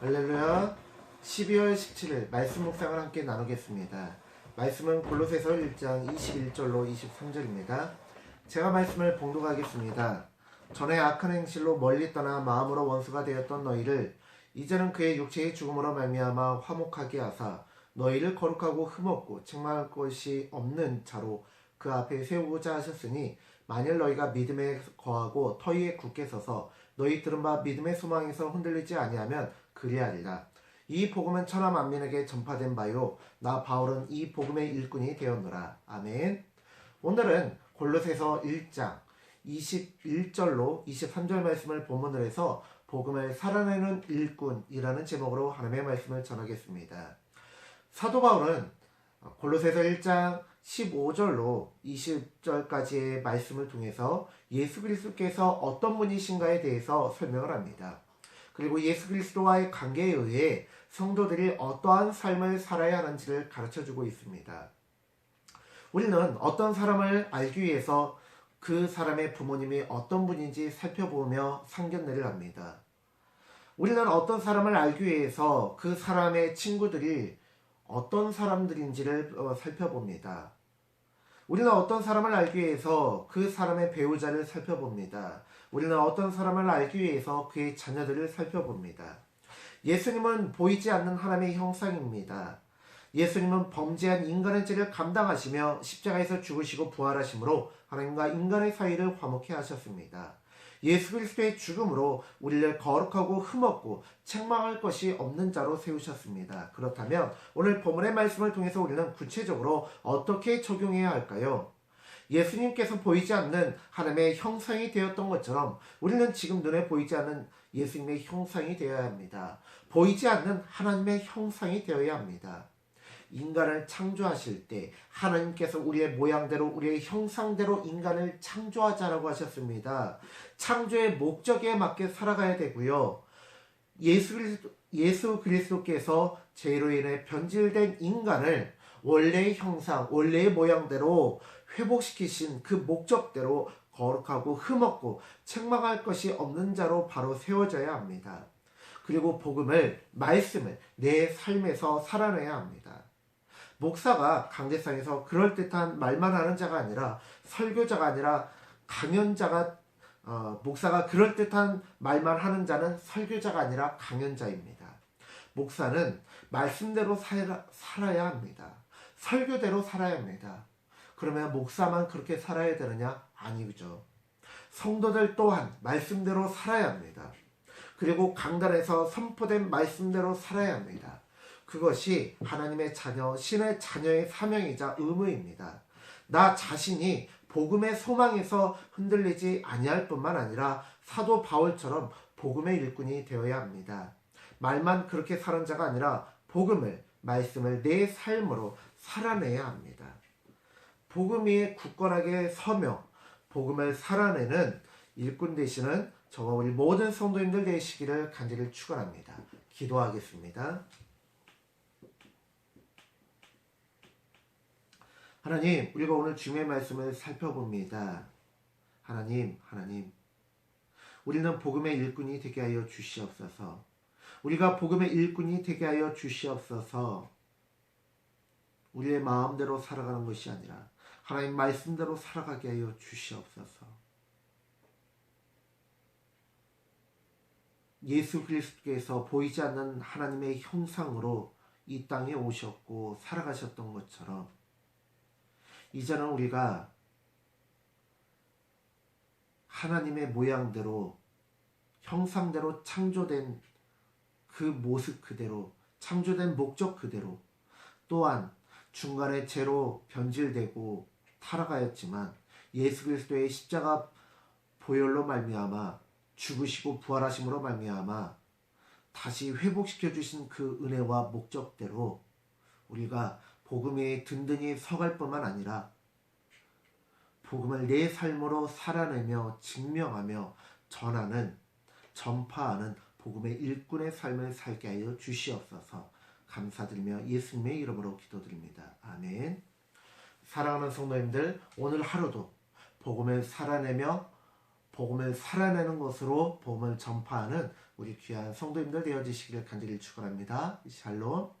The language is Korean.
할렐루야 12월 17일 말씀 묵상을 함께 나누겠습니다. 말씀은 골로새서 1장 21절로 23절입니다. 제가 말씀을 봉독하겠습니다. 전에 악한 행실로 멀리 떠나 마음으로 원수가 되었던 너희를 이제는 그의 육체의 죽음으로 말미암아 화목하게 하사 너희를 거룩하고 흠없고 책망할 것이 없는 자로 그 앞에 세우고자 하셨으니 만일 너희가 믿음에 거하고 터위에 굳게 서서 너희 들은 바 믿음의 소망에서 흔들리지 아니하면 그리하리라. 이 복음은 천하 만민에게 전파된 바요 나 바울은 이 복음의 일꾼이 되었노라. 아멘. 오늘은 골로새서 1장 21절로 23절 말씀을 본문으로 해서 복음을 살아내는 일꾼이라는 제목으로 하나님의 말씀을 전하겠습니다. 사도 바울은 골로새서 1장 15절로 20절까지의 말씀을 통해서 예수 그리스도께서 어떤 분이신가에 대해서 설명을 합니다. 그리고 예수 그리스도와의 관계에 의해 성도들이 어떠한 삶을 살아야 하는지를 가르쳐 주고 있습니다. 우리는 어떤 사람을 알기 위해서 그 사람의 부모님이 어떤 분인지 살펴보며 상견례를 합니다. 우리는 어떤 사람을 알기 위해서 그 사람의 친구들이 어떤 사람들인지를 어, 살펴봅니다. 우리는 어떤 사람을 알기 위해서 그 사람의 배우자를 살펴봅니다. 우리는 어떤 사람을 알기 위해서 그의 자녀들을 살펴봅니다. 예수님은 보이지 않는 하나님의 형상입니다. 예수님은 범죄한 인간의 죄를 감당하시며 십자가에서 죽으시고 부활하심으로 하나님과 인간의 사이를 화목해 하셨습니다. 예수 그리스도의 죽음으로 우리를 거룩하고 흠없고 책망할 것이 없는 자로 세우셨습니다. 그렇다면 오늘 본문의 말씀을 통해서 우리는 구체적으로 어떻게 적용해야 할까요? 예수님께서 보이지 않는 하나님의 형상이 되었던 것처럼 우리는 지금 눈에 보이지 않는 예수님의 형상이 되어야 합니다. 보이지 않는 하나님의 형상이 되어야 합니다. 인간을 창조하실 때 하나님께서 우리의 모양대로 우리의 형상대로 인간을 창조하자라고 하셨습니다. 창조의 목적에 맞게 살아가야 되고요. 예수 예수 그리스도께서 죄로 인해 변질된 인간을 원래의 형상, 원래의 모양대로 회복시키신 그 목적대로 거룩하고 흠없고 책망할 것이 없는 자로 바로 세워져야 합니다. 그리고 복음을, 말씀을 내 삶에서 살아내야 합니다. 목사가 강대상에서 그럴듯한 말만 하는 자가 아니라 설교자가 아니라 강연자가 어, 목사가 그럴듯한 말만 하는 자는 설교자가 아니라 강연자입니다. 목사는 말씀대로 살아, 살아야 합니다. 설교대로 살아야 합니다. 그러면 목사만 그렇게 살아야 되느냐? 아니죠. 성도들 또한 말씀대로 살아야 합니다. 그리고 강단에서 선포된 말씀대로 살아야 합니다. 그것이 하나님의 자녀, 신의 자녀의 사명이자 의무입니다. 나 자신이 복음의 소망에서 흔들리지 아니할 뿐만 아니라 사도 바울처럼 복음의 일꾼이 되어야 합니다. 말만 그렇게 사는 자가 아니라 복음을, 말씀을 내 삶으로 살아내야 합니다. 복음 위에 굳건하게 서며 복음을 살아내는 일꾼 되시는 저와 우리 모든 성도님들 되시기를 간절히 축원합니다. 기도하겠습니다. 하나님, 우리가 오늘 주님의 말씀을 살펴봅니다. 하나님, 하나님, 우리는 복음의 일꾼이 되게 하여 주시옵소서. 우리가 복음의 일꾼이 되게 하여 주시옵소서. 우리의 마음대로 살아가는 것이 아니라 하나님 말씀대로 살아가게 하여 주시옵소서. 예수 그리스도께서 보이지 않는 하나님의 형상으로 이 땅에 오셨고 살아가셨던 것처럼 이제는 우리가 하나님의 모양대로 형상대로 창조된 그 모습 그대로 창조된 목적 그대로 또한 중간에 죄로 변질되고 타락하였지만 예수 그리스도의 십자가 보혈로 말미암아 죽으시고 부활하심으로 말미암아 다시 회복시켜 주신 그 은혜와 목적대로 우리가 복음에 든든히 서갈 뿐만 아니라 복음을 내 삶으로 살아내며 증명하며 전하는 전파하는 복음의 일꾼의 삶을 살게 하여 주시옵소서 감사드리며 예수님의 이름으로 기도드립니다. 아멘. 사랑하는 성도님들 오늘 하루도 복음을 살아내며 복음을 살아내는 것으로 복음을 전파하는 우리 귀한 성도님들 되어지시기를 간절히 축원합니다. 샬롬.